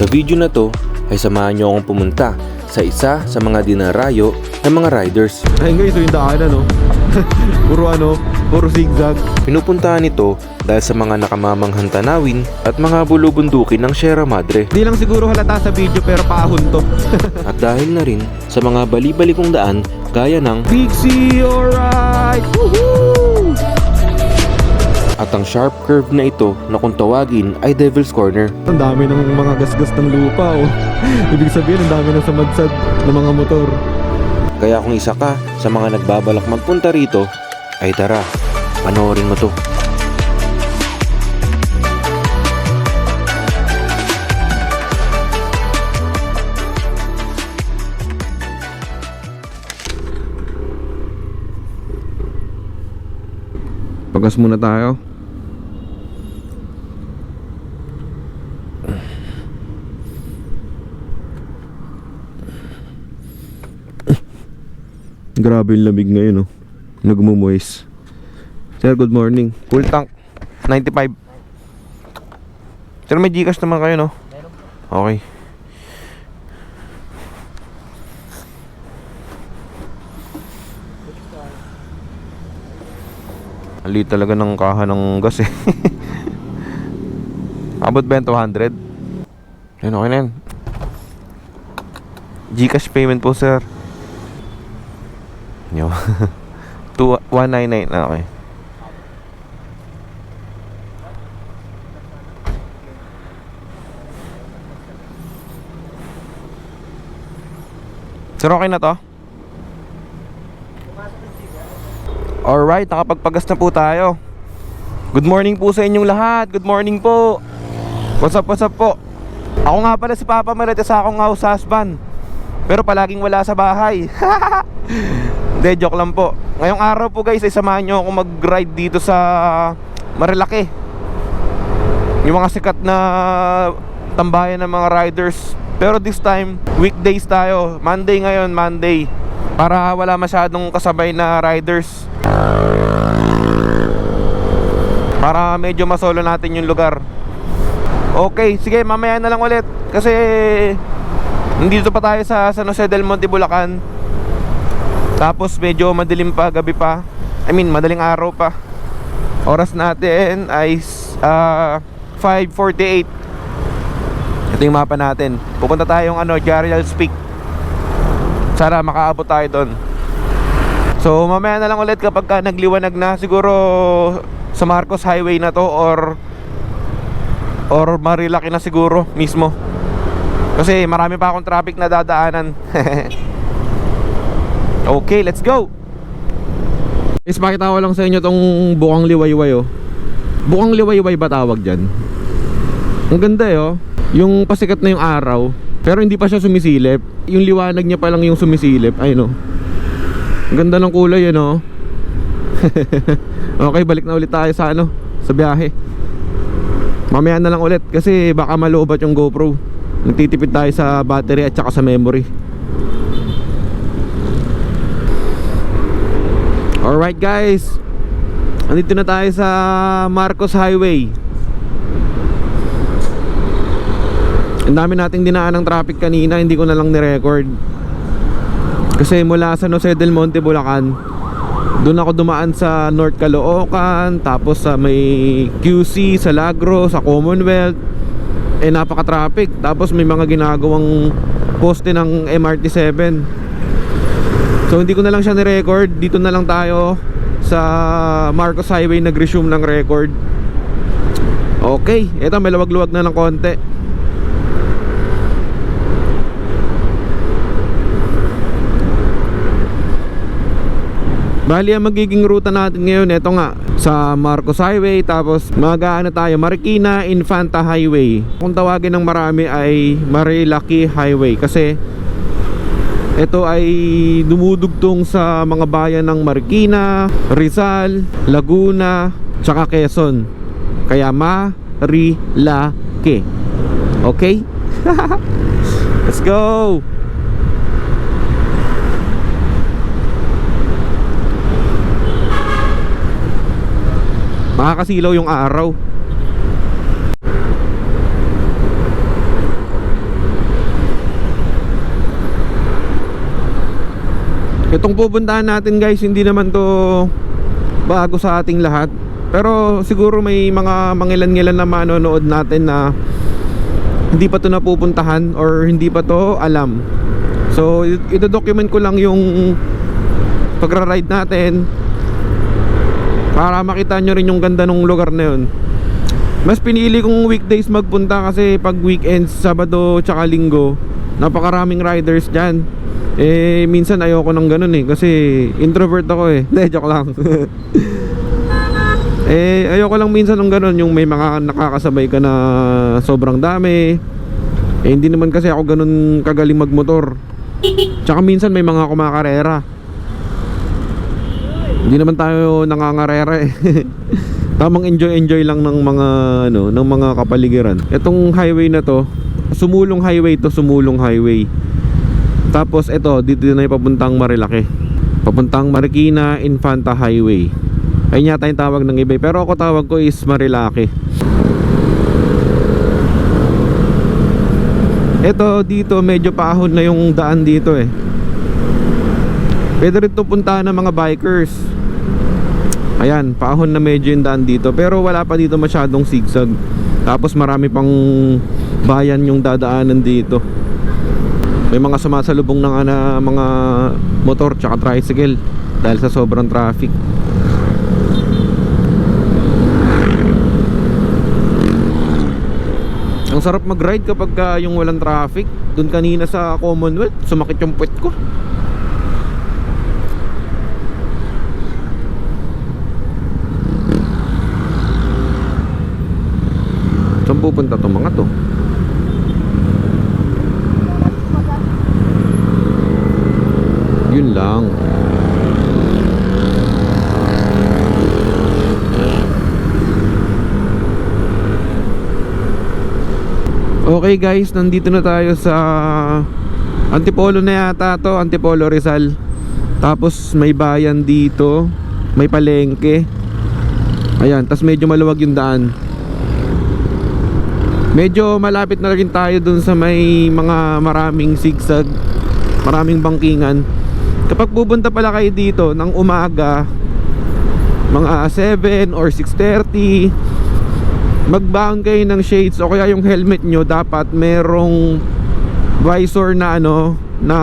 Sa video na to ay samahan nyo akong pumunta sa isa sa mga dinarayo ng mga riders. Ayun guys, so yung daanan no. puro ano, puro zigzag. Pinupuntahan ito dahil sa mga nakamamanghang tanawin at mga bulubundukin ng Sierra Madre. Di lang siguro halata sa video pero paahon to. At dahil na rin sa mga bali-balikong daan gaya ng Big C, alright! Woohoo! At ang sharp curve na ito na kung tawagin ay Devil's Corner. Ang dami ng mga gasgas ng lupa oh. Ibig sabihin, ang dami ng samadsad ng mga motor. Kaya kung isa ka sa mga nagbabalak magpunta rito, ay tara, panoorin mo to. Pagas muna tayo. Grabe yung lamig ngayon, oh. Nagmumuwis. Sir, good morning. Full tank. 95. Sir, may Gcash naman kayo, no? Okay. Ali talaga ng kaha ng gas eh. Abot ba yan 200? Yan, okay na yan. Gcash payment po, sir. Yo. Two, 199 na okay. Sir, okay na to? Alright, nakapagpagas na po tayo. Good morning po sa inyong lahat. Good morning po. What's up, what's up po? Ako nga pala si Papa Marites akong house husband. Pero palaging wala sa bahay. Hindi, joke lang po. Ngayong araw po guys, ay samahan nyo ako mag-ride dito sa Marilaki. Yung mga sikat na tambayan ng mga riders. Pero this time, weekdays tayo. Monday ngayon, Monday. Para wala masyadong kasabay na riders. Para medyo masolo natin yung lugar. Okay, sige, mamaya na lang ulit. Kasi nandito pa tayo sa San Jose del Monte, Bulacan. Tapos medyo madilim pa, gabi pa. I mean, madaling araw pa. Oras natin ay ah, 5.48. Ito yung mapa natin. Pupunta tayong ano, Jarial's Peak. Sana makaabot tayo doon. So mamaya na lang ulit kapag ka nagliwanag na siguro sa Marcos Highway na to or or Marilaki na siguro mismo. Kasi marami pa akong traffic na dadaanan. okay, let's go. Is pakita ko lang sa inyo tong bukang liwayway oh. Bukang liwayway ba tawag diyan? Ang ganda eh oh. Yung pasikat na yung araw pero hindi pa siya sumisilip. Yung liwanag niya pa lang yung sumisilip. Ayun oh. Ang ganda ng kulay yun oh. okay, balik na ulit tayo sa ano, sa biyahe. Mamaya na lang ulit kasi baka malubat yung GoPro. Nagtitipid tayo sa battery at saka sa memory. Alright guys. Andito na tayo sa Marcos Highway. Ang dami nating dinaan ng traffic kanina, hindi ko na lang ni-record. Kasi mula sa Jose del Monte, Bulacan, doon ako dumaan sa North Caloocan, tapos sa may QC, sa Lagro, sa Commonwealth. Eh napaka-traffic. Tapos may mga ginagawang poste ng MRT7. So hindi ko na lang siya ni-record. Dito na lang tayo sa Marcos Highway nag-resume ng record. Okay, eto may luwag-luwag na ng konti. Bali ang magiging ruta natin ngayon ito nga sa Marcos Highway tapos magaano tayo Marikina Infanta Highway. Kung tawagin ng marami ay Marilaki Highway kasi ito ay dumudugtong sa mga bayan ng Marikina, Rizal, Laguna, tsaka Quezon. Kaya Marilaki. Okay? Let's go! Makakasilaw yung araw Itong pupuntahan natin guys, hindi naman to bago sa ating lahat. Pero siguro may mga mangilan-ngilan na manonood natin na hindi pa to napupuntahan or hindi pa to alam. So, ito-document ko lang yung pagra-ride natin para makita nyo rin yung ganda ng lugar na yun. Mas pinili kong weekdays magpunta kasi pag weekends, Sabado tsaka Linggo, napakaraming riders dyan. Eh, minsan ayoko ng ganun eh kasi introvert ako eh. Hindi, joke lang. eh, ayoko lang minsan ng ganun yung may mga nakakasabay ka na sobrang dami. Eh, hindi naman kasi ako ganun kagaling magmotor. Tsaka minsan may mga kumakarera. Hindi naman tayo nangangarera eh. Tamang enjoy-enjoy lang ng mga ano, ng mga kapaligiran. Itong highway na to, sumulong highway to, sumulong highway. Tapos ito, dito na yung papuntang Marilaki. Papuntang Marikina Infanta Highway. Ayun yata yung tawag ng iba. eh. Pero ako tawag ko is Marilaki. Ito dito medyo paahon na yung daan dito eh. Pwede rin ito puntahan ng mga bikers. Ayan, paahon na medyo yung daan dito. Pero wala pa dito masyadong sigsag. Tapos marami pang bayan yung dadaanan dito. May mga sumasalubong ng ana, mga motor tsaka tricycle dahil sa sobrang traffic. Ang sarap mag-ride kapag ka yung walang traffic. Doon kanina sa Commonwealth, sumakit yung puwet ko. Saan pupunta tong mga to? Yun lang. Okay guys, nandito na tayo sa Antipolo na yata to, Antipolo Rizal. Tapos may bayan dito, may palengke. Ayan, tas medyo maluwag yung daan. Medyo malapit na rin tayo dun sa may mga maraming sigsag, maraming bangkingan. Kapag pupunta pala kayo dito ng umaga, mga 7 or 6.30, magbaon kayo ng shades o kaya yung helmet nyo dapat merong visor na ano na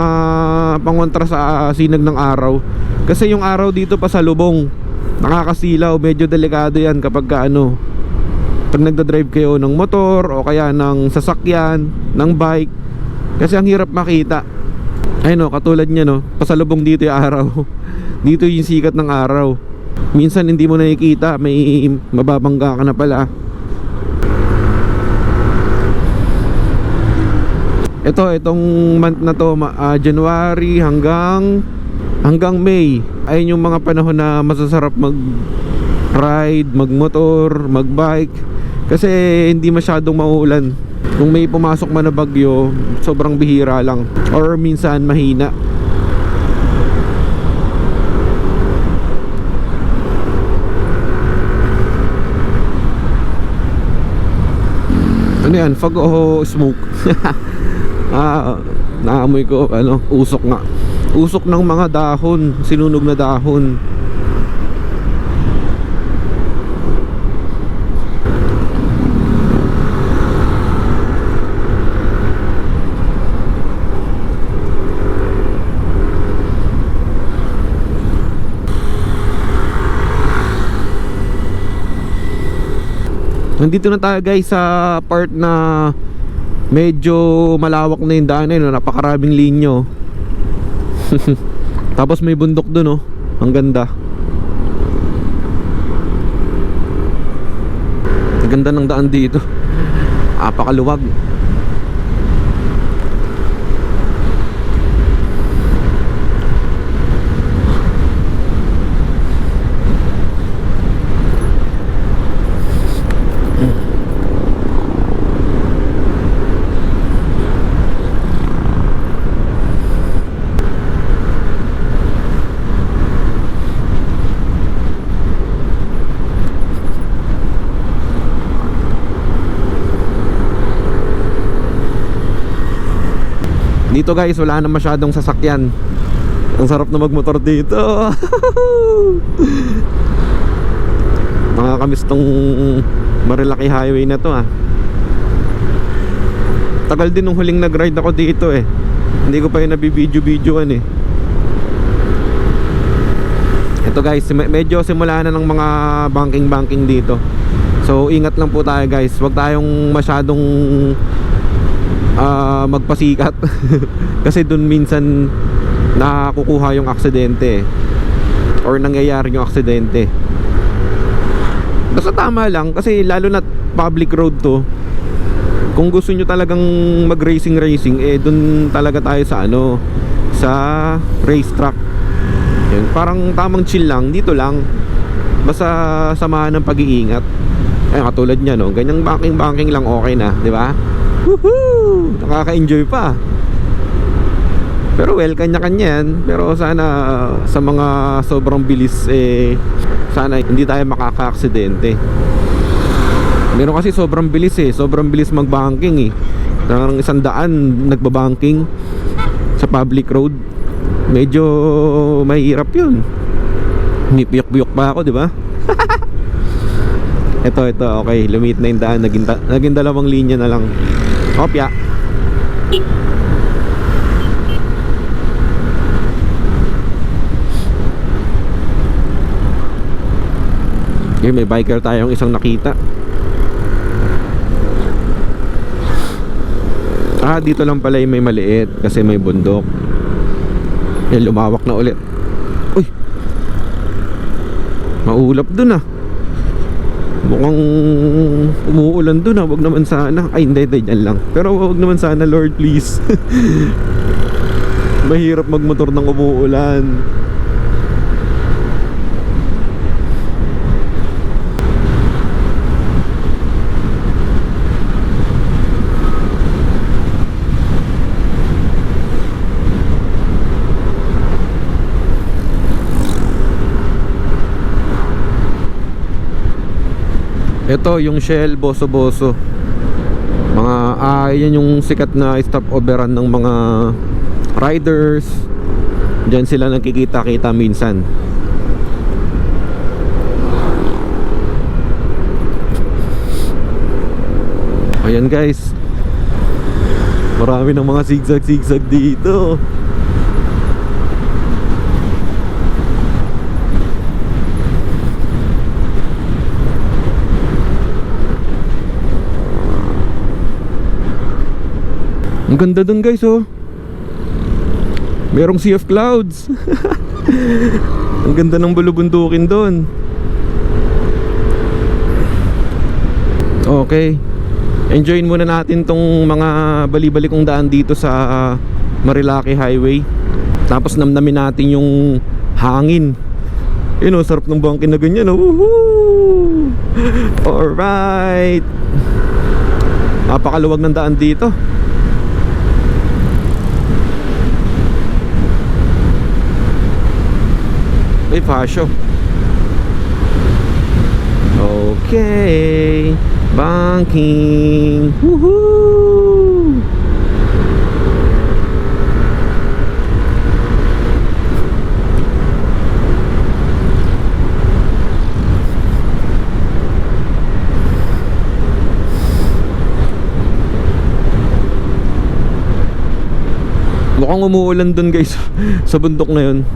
pangontra sa sinag ng araw. Kasi yung araw dito pa sa lubong nakakasilaw medyo delikado yan kapag ka, ano pag nagda-drive kayo ng motor o kaya ng sasakyan ng bike. Kasi ang hirap makita ayun o katulad nya no pasalubong dito yung araw dito yung sikat ng araw minsan hindi mo nakikita may mababangga ka na pala Ito, itong month na to, ah, January hanggang hanggang May. Ayun yung mga panahon na masasarap mag ride, magmotor, magbike kasi hindi masyadong mauulan. Kung may pumasok man na bagyo, sobrang bihira lang or minsan mahina. Ano yan? Fog o smoke? ah, naamoy ko ano, usok nga. Usok ng mga dahon, sinunog na dahon. Nandito na tayo guys sa part na medyo malawak na yung daan eh, no? napakaraming linyo. Tapos may bundok dun oh. Ang ganda. Ang ganda ng daan dito. Apakaluwag. Dito guys, wala na masyadong sasakyan. Ang sarap na magmotor dito. Nakakamiss tong Marilaki Highway na to ah. Tagal din nung huling nag-ride ako dito eh. Hindi ko pa yung nabibideo-videoan eh. Ito guys, me- medyo simula na ng mga banking-banking dito. So ingat lang po tayo guys. Huwag tayong masyadong ah, magpasikat. Kasi dun minsan nakukuha yung aksidente eh. or nangyayari yung aksidente. Basta tama lang kasi lalo na public road to. Kung gusto nyo talagang mag racing racing eh dun talaga tayo sa ano sa racetrack. Yun, parang tamang chill lang dito lang. Basta samahan ng pag-iingat. Ay katulad niya no, ganyang banking banking lang okay na, di ba? Woohoo! Nakaka-enjoy pa. Pero well, kanya-kanya yan. Pero sana sa mga sobrang bilis eh sana hindi tayo makaka-aksidente. Meron kasi sobrang bilis eh. Sobrang bilis mag-banking eh. Parang isang daan nagbabanking sa public road. Medyo mahirap yun. Nipiyok-biyok pa ako, di ba? ito, ito. Okay, lumit na yung daan. Naging, naging dalawang linya na lang. Kopya. Okay, may biker tayong isang nakita. Ah, dito lang pala yung may maliit kasi may bundok. Yan, lumawak na ulit. Uy! Maulap dun ah. Mukhang umuulan dun ah. Wag naman sana. Ay, hindi, hindi. Yan lang. Pero wag naman sana, Lord, please. Mahirap magmotor ng umuulan. Ito yung Shell Boso Boso. Mga ah yung sikat na stop overan ng mga riders. Diyan sila nagkikita-kita minsan. Ayan guys. Marami ng mga zigzag-zigzag dito. Ang ganda dun guys oh. Merong sea of clouds. Ang ganda ng bulubundukin dun. Okay. Enjoyin muna natin tong mga bali-balikong daan dito sa Marilaki Highway. Tapos namnamin natin yung hangin. Yun oh, sarap ng bangkin na ganyan oh. Woohoo! Alright. Napakaluwag ng daan dito May pasyo. Okay. Banking. Woohoo! Mukhang umuulan dun guys sa bundok na yun.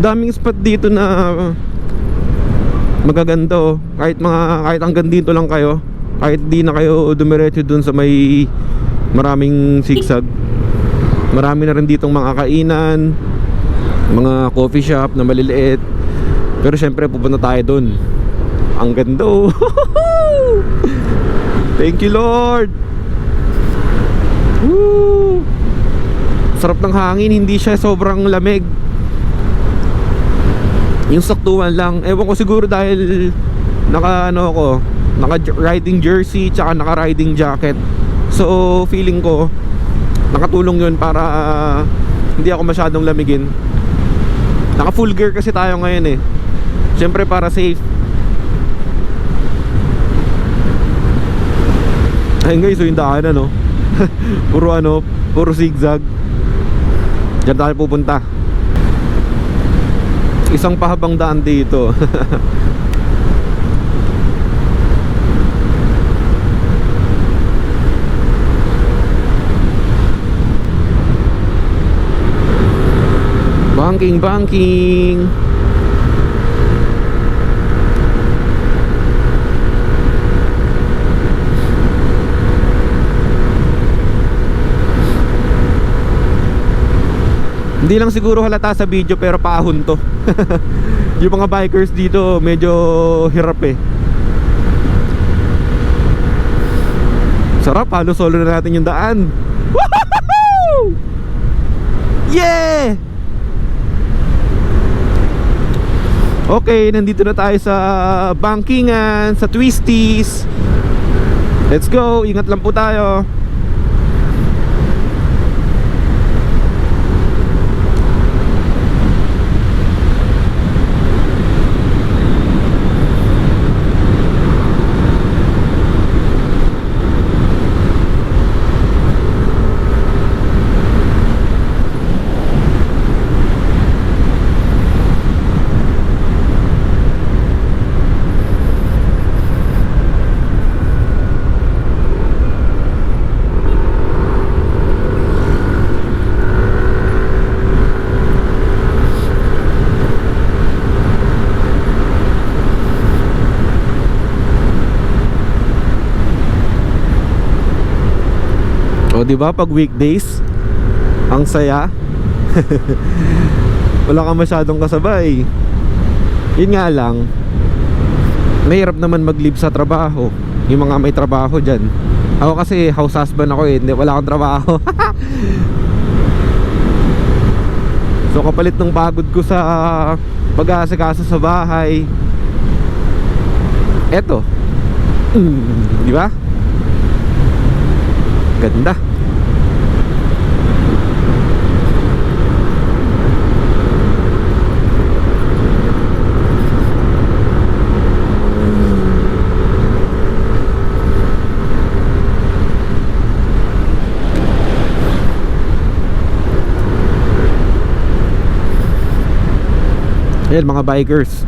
Daming spot dito na magaganda oh. Kahit mga kahit hanggang dito lang kayo, kahit di na kayo dumiretso dun sa may maraming zigzag. Marami na rin ditong mga kainan, mga coffee shop na maliliit. Pero syempre pupunta tayo dun. Ang ganda oh. Thank you Lord. Woo! Sarap ng hangin, hindi siya sobrang lamig. Yung saktuhan lang. Ewan ko siguro dahil naka ano ako, naka riding jersey tsaka naka riding jacket. So feeling ko nakatulong 'yun para ah, hindi ako masyadong lamigin. Naka full gear kasi tayo ngayon eh. Siyempre para safe. Ayun guys, so yung daanan no. puro ano, puro zigzag. Diyan tayo pupunta. Isang pahabang daan dito. banking, banking. Hindi lang siguro halata sa video pero paahon to. yung mga bikers dito medyo hirap eh. Sarap, halo solo na natin yung daan. Woohoo! Yeah! Okay, nandito na tayo sa bankingan, sa twisties. Let's go, ingat lang po tayo. Di ba pag weekdays ang saya. Wala kang masyadong kasabay. Yun nga lang. Mahirap naman mag-leave sa trabaho. Yung mga may trabaho diyan. Ako kasi house husband ako eh. Hindi, wala akong trabaho. so kapalit ng pagod ko sa pag-aasikaso sa bahay. Eto. Mm, di ba? Ganda. Ayan mga bikers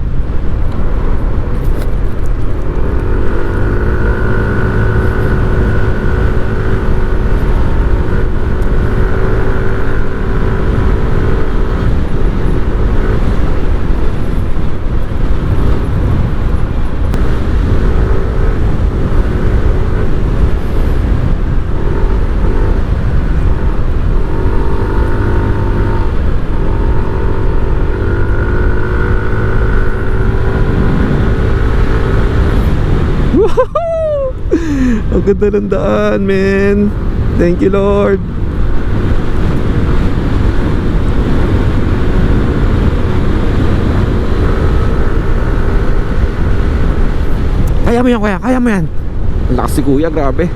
Woohoo! Ang ganda ng daan, man. Thank you, Lord. Kaya mo yan, kuya. Kaya mo yan. Lakas si kuya, grabe.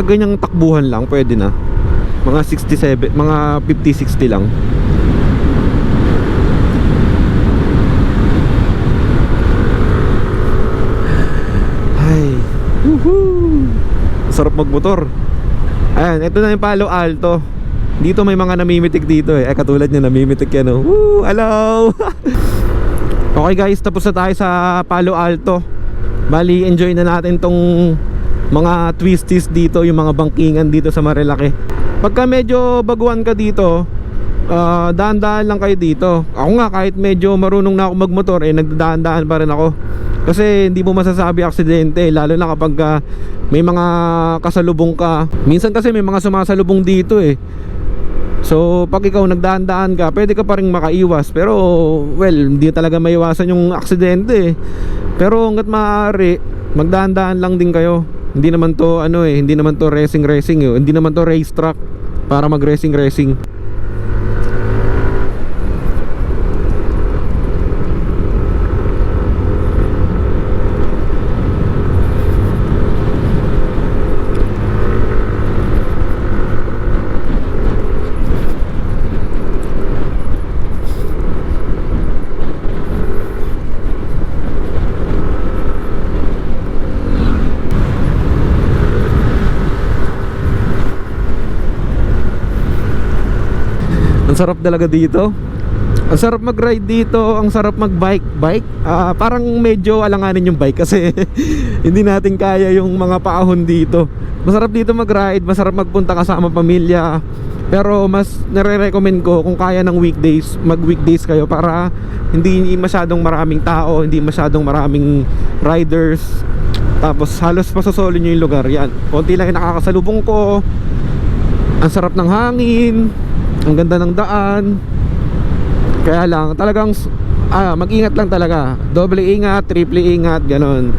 Mga ganyang takbuhan lang, pwede na. Mga 67, mga 50-60 lang. Ay. Woohoo! Sarap magmotor. Ayan, ito na yung Palo Alto. Dito may mga namimitik dito eh. Eh katulad niya namimitik yan oh. Woo! Hello! okay guys, tapos na tayo sa Palo Alto. Bali, enjoy na natin tong mga twisties dito, yung mga bangkingan dito sa Marilaki. Pagka medyo baguhan ka dito, ah, daan-daan lang kayo dito. Ako nga kahit medyo marunong na ako magmotor, eh nagdadaan-daan pa rin ako. Kasi hindi mo masasabi aksidente, lalo na kapag ah, may mga kasalubong ka. Minsan kasi may mga sumasalubong dito eh. So pag ikaw nagdaan-daan ka Pwede ka pa rin makaiwas Pero well hindi talaga maiwasan yung aksidente eh. Pero hanggat maaari Magdaan-daan lang din kayo Hindi naman to ano eh Hindi naman to racing racing eh. Hindi naman to racetrack Para mag racing racing sarap talaga dito. Ang sarap mag-ride dito, ang sarap mag-bike. Bike? Ah, parang medyo alanganin yung bike kasi hindi natin kaya yung mga paahon dito. Masarap dito mag-ride, masarap magpunta kasama pamilya. Pero mas nare-recommend ko kung kaya ng weekdays, mag-weekdays kayo para hindi masyadong maraming tao, hindi masyadong maraming riders. Tapos halos pasosolo nyo yung lugar. Yan, konti lang yung nakakasalubong ko. Ang sarap ng hangin, ang ganda ng daan. Kaya lang, talagang ah, mag-ingat lang talaga. Doble ingat, triple ingat, ganon.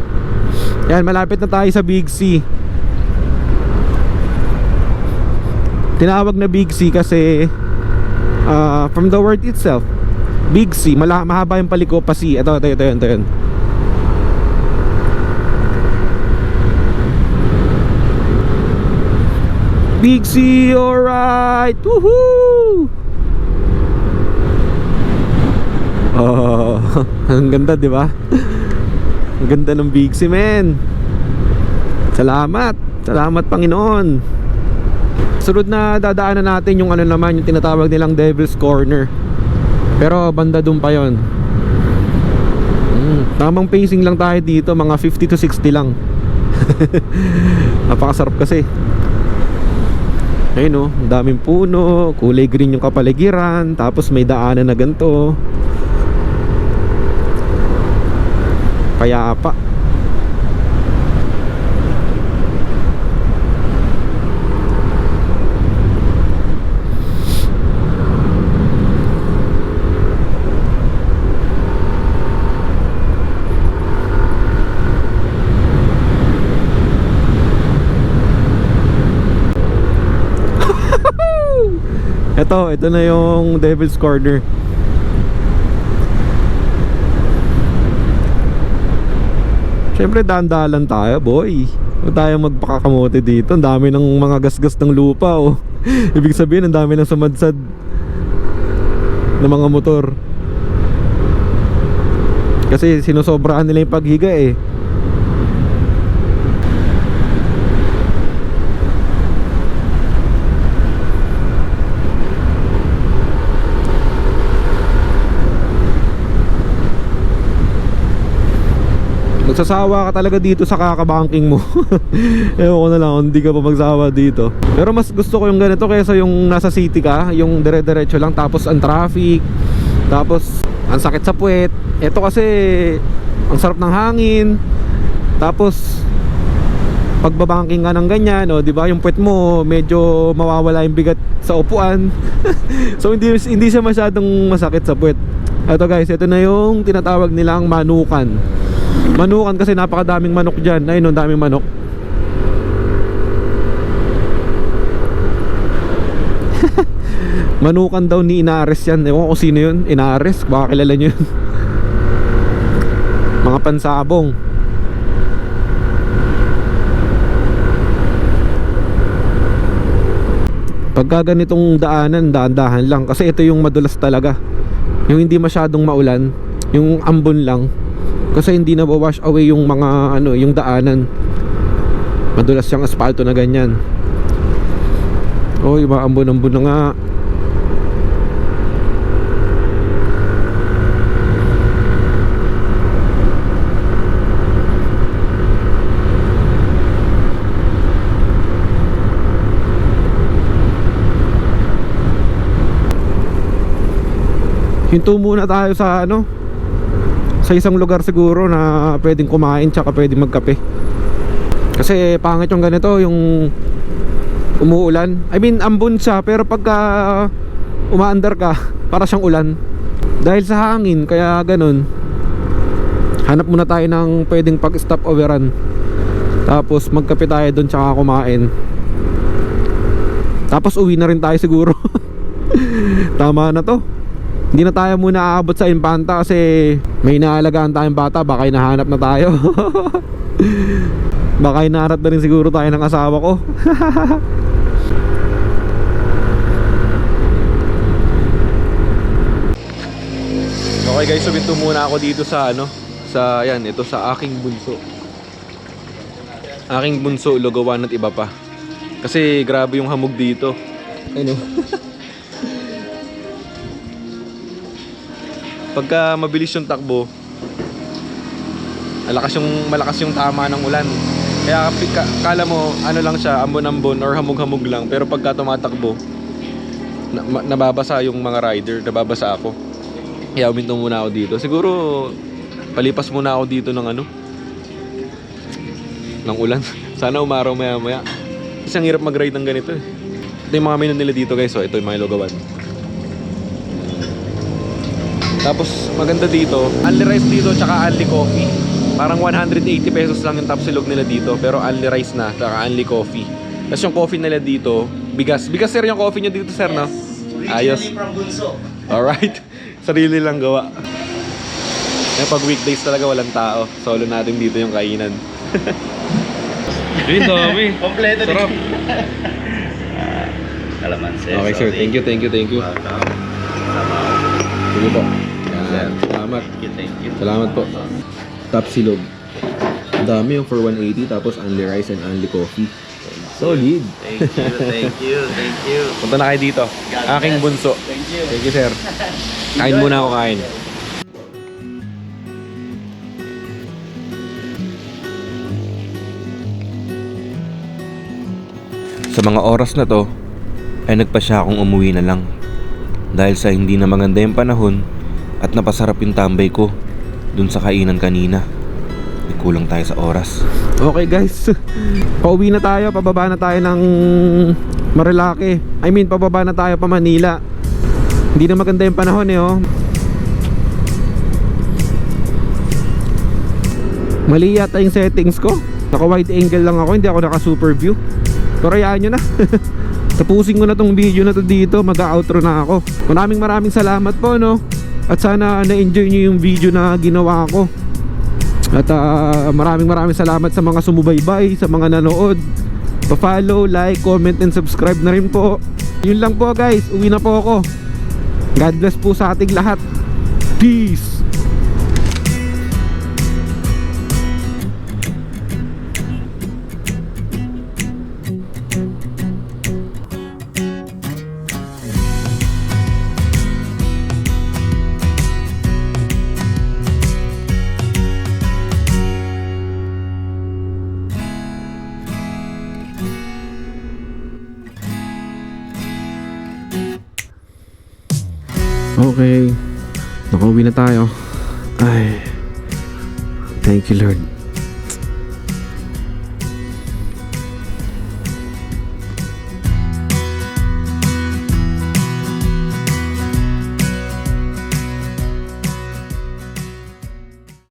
Yan, malapit na tayo sa Big C. Tinawag na Big C kasi ah, from the word itself, Big C, mala mahaba yung paliko pa C. Ito, ito, ito, ito, ito. Big C, alright! Woohoo! Oh, ang ganda, di ba? Ang ganda ng Big C, men. Salamat. Salamat, Panginoon. Sunod na dadaanan natin yung ano naman, yung tinatawag nilang Devil's Corner. Pero banda dun pa yon. Mm, tamang pacing lang tayo dito, mga 50 to 60 lang. Napakasarap kasi. Ayun oh, daming puno, kulay green yung kapaligiran, tapos may daanan na ganito. Kaya pa. Ito, ito na yung Devil's Corner. Siyempre dahan-dahan tayo, boy. Huwag tayo magpakakamote dito. Ang dami ng mga gasgas ng lupa, oh. Ibig sabihin, ang dami ng sumadsad ng mga motor. Kasi sinusobrahan nila yung paghiga, eh. Magsasawa ka talaga dito sa kakabanking mo. Ewan ko na lang hindi ka pa magsawa dito. Pero mas gusto ko yung ganito kaysa yung nasa city ka Yung dire-diretso lang tapos ang traffic Tapos ang sakit sa puwet. Ito kasi ang sarap ng hangin Tapos pagbabanking ka ng ganyan o di ba yung puwet mo medyo mawawala yung bigat sa upuan. So hindi hindi siya masyadong masakit sa puwet. Ito guys ito na yung tinatawag nilang manukan Manukan kasi napakadaming manok dyan. Ayun, ang daming manok. Manukan daw ni Inares yan. Ewan ko sino yun. Inares, baka kilala nyo yun. Mga pansabong. Pagka ganitong daanan, daan-dahan lang. Kasi ito yung madulas talaga. Yung hindi masyadong maulan Yung ambon lang kasi hindi na wash away yung mga ano, yung daanan. Madulas yung asfalto na ganyan. Oh, yung mga ambon-ambon na nga. Hinto muna tayo sa ano sa isang lugar siguro na pwedeng kumain tsaka pwedeng magkape. Kasi pangit yung ganito yung umuulan. I mean ambon siya pero pagka umaandar ka para siyang ulan. Dahil sa hangin kaya ganun. Hanap muna tayo ng pwedeng pag stop overrun tapos magkape tayo doon tsaka kumain. Tapos uwi na rin tayo siguro. Tama na to hindi na tayo muna aabot sa Impanta kasi may naalagaan tayong bata baka hinahanap na tayo. Baka hinahanap na rin siguro tayo ng asawa ko. Okay guys subito muna ako dito sa ano sa yan ito sa aking bunso. Aking bunso lugawan at iba pa. Kasi grabe yung hamog dito. Ano pagka mabilis yung takbo, malakas yung, malakas yung tama ng ulan. Kaya ka, kala mo, ano lang siya, ambon-ambon or hamog-hamog lang. Pero pagka tumatakbo, na, nababasa yung mga rider, nababasa ako. Kaya uminto muna ako dito. Siguro, palipas muna ako dito ng ano, ng ulan. Sana umaraw maya maya. Kasi ang hirap mag-ride ng ganito eh. Ito yung mga menu nila dito guys. So, ito yung mga lugawan. Tapos maganda dito, only rice dito tsaka only coffee. Parang 180 pesos lang yung top silog nila dito pero only rice na tsaka only coffee. Tapos yung coffee nila dito, bigas. Bigas sir yung coffee nyo dito sir no? Ayos. from Bunso. Alright. Sarili lang gawa. Eh, pag weekdays talaga walang tao. Solo natin dito yung kainan. Yun, dami. Kompleto Sarap. din. Kalamansi. Okay sir, thank you, thank you, thank you. Welcome. Sige po. Yan. Salamat. Thank you, thank you. Salamat po. Top silog. Ang dami yung for 180 tapos only rice and only coffee. Solid. Thank you, thank you, thank you. Punta na kayo dito. God Aking bless. bunso. Thank you. Thank you, sir. Kain muna ako kain. Sa mga oras na to, ay nagpa siya akong umuwi na lang. Dahil sa hindi na maganda yung panahon at napasarap yung tambay ko dun sa kainan kanina. May kulang tayo sa oras. Okay guys, pauwi na tayo, pababa na tayo ng Marilake. I mean, pababa na tayo pa Manila. Hindi na maganda yung panahon eh oh. Mali yata yung settings ko. Naka wide angle lang ako, hindi ako naka super view. Pero hayaan nyo na. Tapusin ko na tong video na to dito, mag-outro na ako. Maraming maraming salamat po no. At sana na-enjoy nyo yung video na ginawa ko. At ah, maraming maraming salamat sa mga sumubaybay, sa mga nanood. Pa-follow, like, comment, and subscribe na rin po. Yun lang po guys, uwi na po ako. God bless po sa ating lahat. Peace! Nakauwi na tayo. Ay. Thank you, Lord.